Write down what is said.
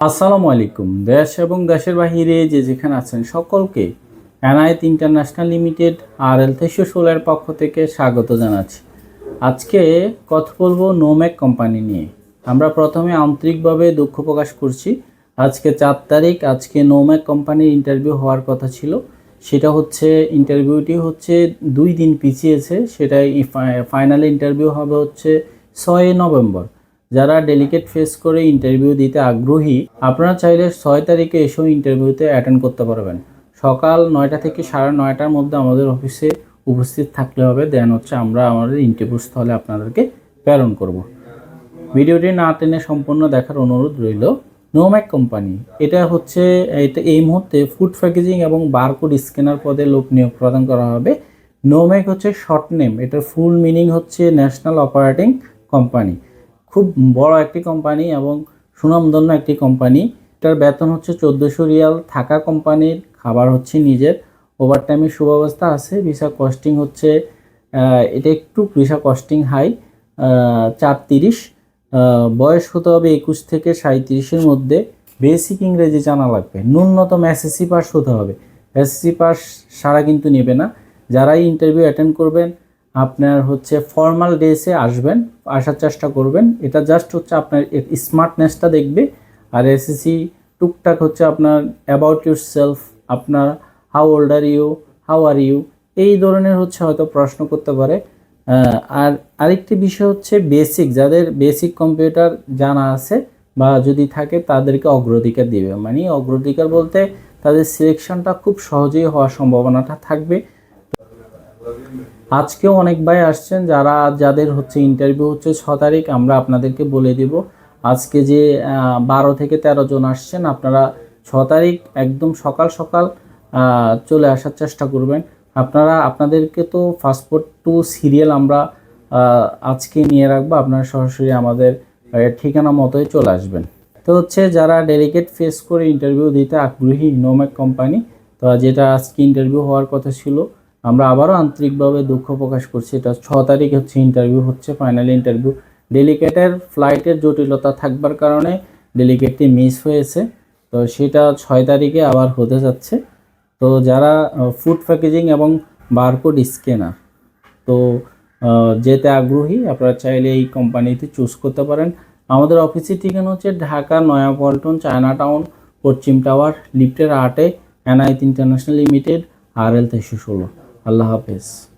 আসসালামু আলাইকুম। দেশ এবং দেশের বাহিরে যে যেখানে আছেন সকলকে এনআইত ইন্টারন্যাশনাল লিমিটেড আর এল তেইশশো ষোলোর পক্ষ থেকে স্বাগত জানাচ্ছি। আজকে কথা বলব নোম্যাক কোম্পানি নিয়ে। আমরা প্রথমে আন্তরিকভাবে দুঃখ প্রকাশ করছি। আজকে চার তারিখ, আজকে নোম্যাক কোম্পানির ইন্টারভিউ হওয়ার কথা ছিল। সেটা হচ্ছে ইন্টারভিউটি হচ্ছে দুই দিন পিছিয়েছে। সেটাই ফাইনাল ইন্টারভিউ হবে হচ্ছে ছয় নভেম্বর। যারা ডেলিকেট ফেস করে ইন্টারভিউ দিতে আগ্রহী, আপনারা চাইলে ছয় তারিখে এসেও ইন্টারভিউতে অ্যাটেন্ড করতে পারবেন। সকাল নয়টা থেকে সাড়ে নয়টার মধ্যে আমাদের অফিসে উপস্থিত থাকলে হবে দেন হচ্ছে আমরা আমাদের ইন্টারভিউ স্থলে আপনাদেরকে প্রেরণ করব। ভিডিওটি না টেনে সম্পূর্ণ দেখার অনুরোধ রইল নোম্যাক কোম্পানি এটা হচ্ছে, এটা এই মুহূর্তে ফুড প্যাকেজিং এবং বারকোড স্ক্যানার পদে লোক নিয়োগ প্রদান করা হবে। নোম্যাক হচ্ছে শর্ট নেম এটার ফুল মিনিং হচ্ছে ন্যাশনাল অপারেটিং কোম্পানি খুব বড় একটি কোম্পানি এবং সুনামধন্য একটি কোম্পানি এটার বেতন হচ্ছে চোদ্দোশো রিয়াল। থাকা কোম্পানির খাবার হচ্ছে নিজের। ওভারটাইমের সুব্যবস্থা আছে। ভিসা কস্টিং হচ্ছে এটা একটু ভিসা কস্টিং হাই চার তিরিশ। বয়স হতে হবে একুশ থেকে সাঁত্রিশের মধ্যে। বেসিক ইংরেজি জানা লাগবে। ন্যূনতম এসএসসি পাস হতে হবে। এসএসসি পাস সারা কিন্তু নেবে না। যারাই ইন্টারভিউ অ্যাটেন্ড করবেন আপনার হচ্ছে ফর্মাল ডেসে আসবেন, আসার চেষ্টা করবেন। এটা জাস্ট হচ্ছে আপনার স্মার্টনেসটা দেখবে। আর এসএসসি টুকটাক হচ্ছে আপনার অ্যাবাউট ইউর সেলফ আপনার how old are you how are you এই ধরনের হচ্ছে হয়তো প্রশ্ন করতে পারে। আর আরেকটি বিষয় হচ্ছে বেসিক যাদের বেসিক কম্পিউটার জানা আছে বা যদি থাকে তাদেরকে অগ্রাধিকার দিবে। মানে অগ্রাধিকার বলতে তাদের সিলেকশনটা খুব সহজেই হওয়ার সম্ভাবনাটা থাকবে। আজকেও অনেক ভাই আসছেন যারা, যাদের হচ্ছে ইন্টারভিউ হচ্ছে ছ তারিখ, আমরা আপনাদেরকে বলে দিব। আজকে যে বারো থেকে তেরো জন আসছেন, আপনারা ছ তারিখ একদম সকাল সকাল চলে আসার চেষ্টা করবেন। আপনারা, আপনাদেরকে তো পাসপোর্ট টু সিরিয়াল আমরা আজকে নিয়ে রাখব। আপনারা সরাসরি আমাদের ঠিকানা মতোই চলে আসবেন। তো হচ্ছে যারা ডেলিগেট ফেস করে ইন্টারভিউ দিতে আগ্রহী নোম্যাক কোম্পানি তো যেটা আজকে ইন্টারভিউ হওয়ার কথা ছিল আমরা আবারও আন্তরিকভাবে দুঃখ প্রকাশ করছি। এটা ছ তারিখ হচ্ছে ইন্টারভিউ হচ্ছে ফাইনাল ইন্টারভিউ ডেলিগেটের ফ্লাইটের জটিলতা থাকবার কারণে ডেলিগেটটি মিস হয়েছে। তো সেটা ছয় তারিখে আবার হতে যাচ্ছে। তো যারা ফুড প্যাকেজিং এবং বারকোড স্ক্যানার তো যেতে আগ্রহী, আপনারা চাইলে এই কোম্পানিতে চুজ করতে পারেন। আমাদের অফিসের ঠিকানা হচ্ছে ঢাকা, নয়াপল্টন চায়না টাউন পশ্চিম টাওয়ার, লিফটের আটে এনআইট ইন্টারন্যাশনাল লিমিটেড আর এল তেইশশো ষোলো। আল্লাহ হাফেজ।